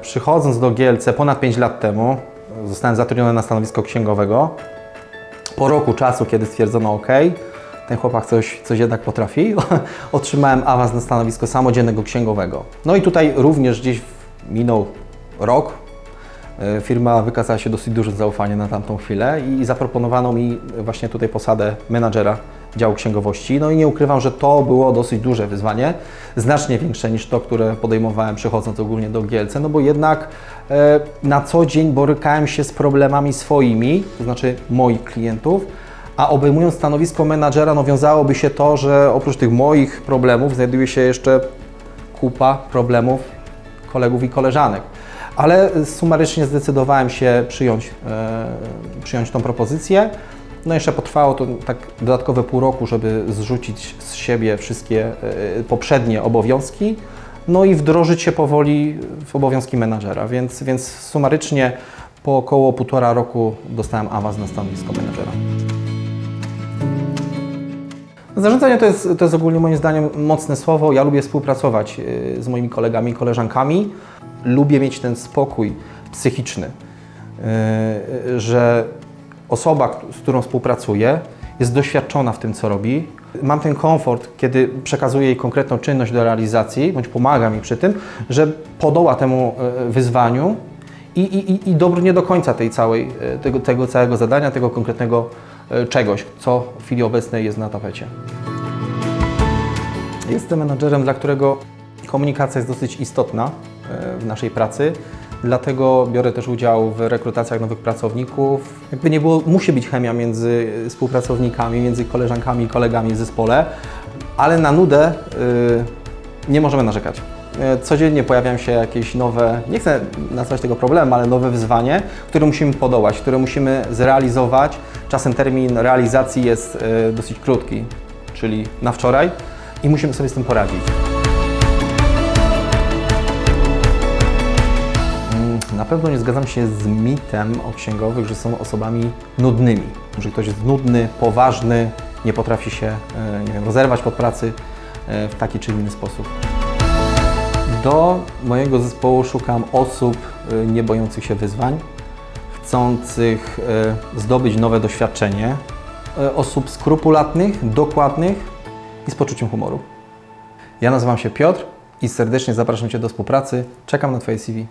Przychodząc do Gielce ponad 5 lat temu, zostałem zatrudniony na stanowisko księgowego. Po roku czasu, kiedy stwierdzono OK, ten chłopak coś, coś jednak potrafi, otrzymałem awans na stanowisko samodzielnego księgowego. No i tutaj również gdzieś minął rok. E, Firma wykazała się dosyć dużym zaufaniem na tamtą chwilę i zaproponowano mi właśnie tutaj posadę menadżera działu księgowości. No i nie ukrywam, że to było dosyć duże wyzwanie, znacznie większe niż to, które podejmowałem przychodząc ogólnie do Gielce, no bo jednak e, na co dzień borykałem się z problemami swoimi, to znaczy moich klientów, a obejmując stanowisko menadżera, no wiązałoby się to, że oprócz tych moich problemów znajduje się jeszcze kupa problemów kolegów i koleżanek. Ale sumarycznie zdecydowałem się przyjąć, e, przyjąć tą propozycję. No jeszcze potrwało to tak dodatkowe pół roku, żeby zrzucić z siebie wszystkie e, poprzednie obowiązki, no i wdrożyć się powoli w obowiązki menadżera. Więc, więc sumarycznie po około półtora roku dostałem awans na stanowisko menadżera. Zarządzanie to jest, to jest ogólnie moim zdaniem mocne słowo. Ja lubię współpracować y, z moimi kolegami i koleżankami. Lubię mieć ten spokój psychiczny, y, że osoba, z którą współpracuję, jest doświadczona w tym, co robi. Mam ten komfort, kiedy przekazuję jej konkretną czynność do realizacji, bądź pomagam jej przy tym, że podoła temu y, wyzwaniu i, i, i- dobrnie do końca tej całej, y, tego, tego całego zadania, tego konkretnego y, czegoś, co w chwili obecnej jest na tapecie. Jestem menadżerem, dla którego komunikacja jest dosyć istotna e, w naszej pracy. Dlatego biorę też udział w rekrutacjach nowych pracowników. Jakby nie było, musi być chemia między współpracownikami, między koleżankami i kolegami w zespole, ale na nudę y, nie możemy narzekać. E, Codziennie pojawiają się jakieś nowe, nie chcę nazwać tego problemem, ale nowe wyzwanie, które musimy podołać, które musimy zrealizować. Czasem termin realizacji jest e, dosyć krótki, czyli na wczoraj i musimy sobie z tym poradzić. Na pewno nie zgadzam się z mitem o księgowych, że są osobami nudnymi. Że ktoś jest nudny, poważny, nie potrafi się e, nie wiem, rozerwać pod pracy e, w taki czy inny sposób. Do mojego zespołu szukam osób e, nie bojących się wyzwań, chcących zdobyć nowe doświadczenie, osób skrupulatnych, dokładnych i z poczuciem humoru. Ja nazywam się Piotr i serdecznie zapraszam Cię do współpracy. Czekam na Twoje CV.